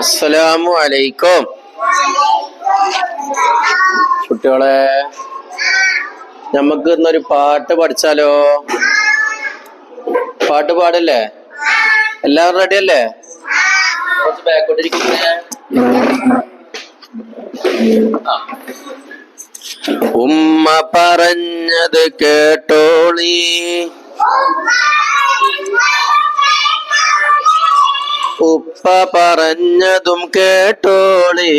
അസ്സലാമു അലൈക്കും. കുട്ടികളെ നമുക്ക് ഇന്നൊരു പാട്ട് പഠിച്ചാലോ? പാട്ട് പാടല്ലേ? എല്ലാവരും റെഡി അല്ലേ? കുറച്ച് ബാക്കോട്ടിരിക്കുന്നേ ഉമ്മ പറഞ്ഞത് കേട്ടോളീ. ഉപ്പ പറഞ്ഞതും കേട്ടോളി.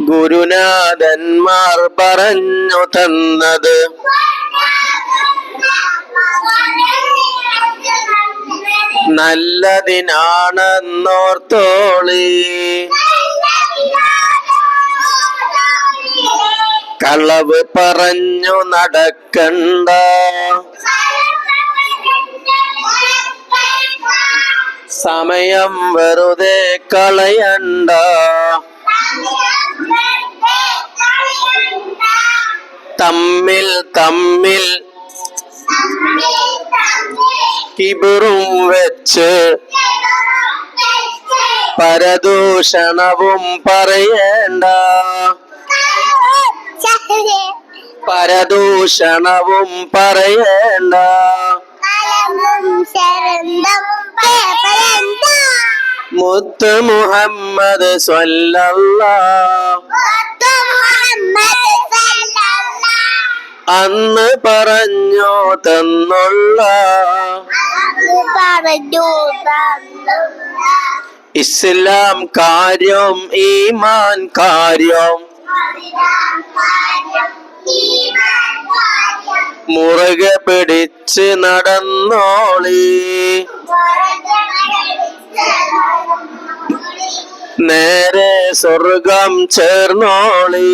ഗുരുനാഥന്മാർ പറഞ്ഞു തന്നത്. നല്ലതിനാണെന്നോർത്തോളി. കളവ് പറഞ്ഞു നടക്കണ്ട. സമയം വെറുതെ കളയണ്ട. തമ്മിൽ തമ്മിൽ കിബറും വെച്ച് പരദൂഷണവും പറയേണ്ട. പരദൂഷണവും പറയേണ്ട. മുത്ത് മുഹമ്മദ് അന്ന് പറഞ്ഞു തന്നുള്ള ഇസ്ലാം കാര്യം ഈമാൻ കാര്യം. മുറുകെ പിടിച്ച് നടന്നോളി. നേരെ സ്വർഗം ചേർന്നോളി.